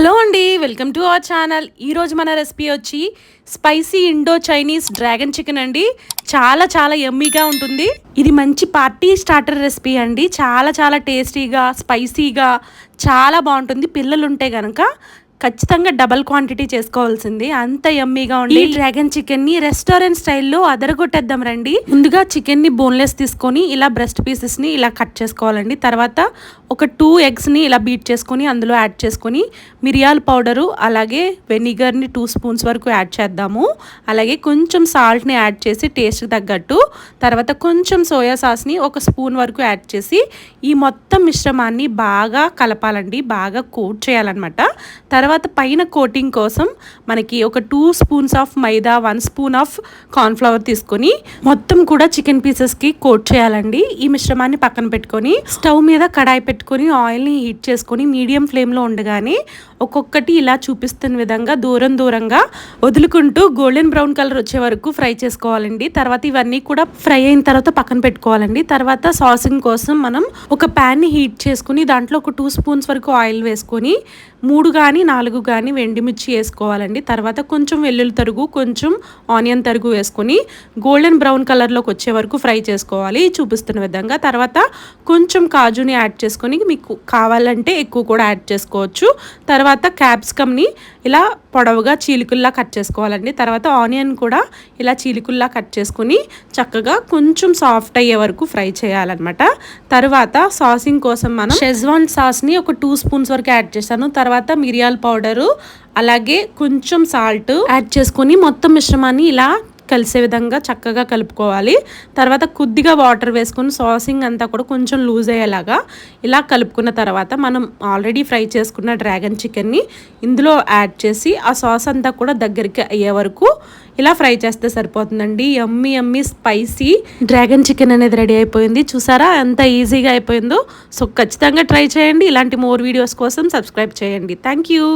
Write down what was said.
Hello అండి welcome to our channel. ఈరోజు మన రెసిపీ వచ్చి spicy Indo Chinese dragon chicken అండి. చాలా చాలా ఎమ్మీగా ఉంటుంది. ఇది మంచి పార్టీ స్టార్టర్ రెసిపీ అండి. చాలా చాలా టేస్టీగా స్పైసీగా చాలా బాగుంటుంది. పిల్లలు ఉంటే కనుక ఖచ్చితంగా డబల్ క్వాంటిటీ చేసుకోవాల్సింది. అంత ఎమ్మీగా ఉండి ఈ డ్రాగన్ చికెన్ని రెస్టారెంట్ స్టైల్లో అదరగొట్టేద్దాం రండి. ముందుగా చికెన్ని బోన్లెస్ తీసుకొని ఇలా బ్రెస్ట్ పీసెస్ని ఇలా కట్ చేసుకోవాలండి. తర్వాత ఒక టూ ఎగ్స్ని ఇలా బీట్ చేసుకొని అందులో యాడ్ చేసుకొని మిరియాల పౌడరు అలాగే వెనిగర్ని టూ స్పూన్స్ వరకు యాడ్ చేద్దాము. అలాగే కొంచెం సాల్ట్ని యాడ్ చేసి టేస్ట్ తగ్గట్టు తర్వాత కొంచెం సోయా సాస్ని ఒక స్పూన్ వరకు యాడ్ చేసి ఈ మొత్తం మిశ్రమాన్ని బాగా కలపాలండి. బాగా కోట్ చేయాలన్నమాట. తర్వాత తర్వాత పైన కోటింగ్ కోసం మనకి ఒక two spoons of maida one spoon of cornflour తీసుకొని మొత్తం కూడా చికెన్ పీసెస్కి కోట్ చేయాలండి. ఈ మిశ్రమాన్ని పక్కన పెట్టుకొని స్టవ్ మీద కడాయి పెట్టుకొని ఆయిల్ని హీట్ చేసుకొని మీడియం ఫ్లేమ్లో ఉండగానే ఒక్కొక్కటి ఇలా చూపిస్తున్న విధంగా దూరం దూరంగా వదులుకుంటూ గోల్డెన్ బ్రౌన్ కలర్ వచ్చే వరకు ఫ్రై చేసుకోవాలండి. తర్వాత ఇవన్నీ కూడా ఫ్రై అయిన తర్వాత పక్కన పెట్టుకోవాలండి. తర్వాత సాసింగ్ కోసం మనం ఒక ప్యాన్ని హీట్ చేసుకుని దాంట్లో ఒక టూ స్పూన్స్ వరకు ఆయిల్ వేసుకొని మూడు కానీ నాలుగు కానీ వెండిమిర్చి వేసుకోవాలండి. తర్వాత కొంచెం వెల్లుల్లి తరుగు కొంచెం ఆనియన్ తరుగు వేసుకొని గోల్డెన్ బ్రౌన్ కలర్లోకి వచ్చే వరకు ఫ్రై చేసుకోవాలి. చూపిస్తున్న విధంగా తర్వాత కొంచెం కాజుని యాడ్ చేసుకొని మీకు కావాలంటే ఎక్కువ కూడా యాడ్ చేసుకోవచ్చు. తర్వాత క్యాప్సికమ్ని ఇలా పొడవుగా చీలికల్లా కట్ చేసుకోవాలండి. తర్వాత ఆనియన్ కూడా ఇలా చీలికల్లా కట్ చేసుకుని చక్కగా కొంచెం సాఫ్ట్ అయ్యే వరకు ఫ్రై చేయాలన్నమాట. తర్వాత సాసింగ్ కోసం మనం షెజ్వాన్ సాస్ని ఒక టూ స్పూన్స్ వరకు యాడ్ చేశాను. తర్వాత మిరియాల పౌడరు అలాగే కొంచెం సాల్ట్ యాడ్ చేసుకొని మొత్తం మిశ్రమాన్ని ఇలా కలిసే విధంగా చక్కగా కలుపుకోవాలి. తర్వాత కొద్దిగా వాటర్ వేసుకుని సాసింగ్ అంతా కూడా కొంచెం లూజ్ అయ్యేలాగా ఇలా కలుపుకున్న తర్వాత మనం ఆల్రెడీ ఫ్రై చేసుకున్న డ్రాగన్ చికెన్ని ఇందులో యాడ్ చేసి ఆ సాస్ అంతా కూడా దగ్గరికి అయ్యే వరకు ఇలా ఫ్రై చేస్తే సరిపోతుందండి. ఎమ్మి ఎమ్మి స్పైసీ. డ్రాగన్ చికెన్ అనేది రెడీ అయిపోయింది. చూసారా? ఎంత ఈజీగా అయిపోయిందో. సో ఖచ్చితంగా ట్రై చేయండి. ఇలాంటి మోర్ వీడియోస్ కోసం సబ్స్క్రైబ్ చేయండి. Thank you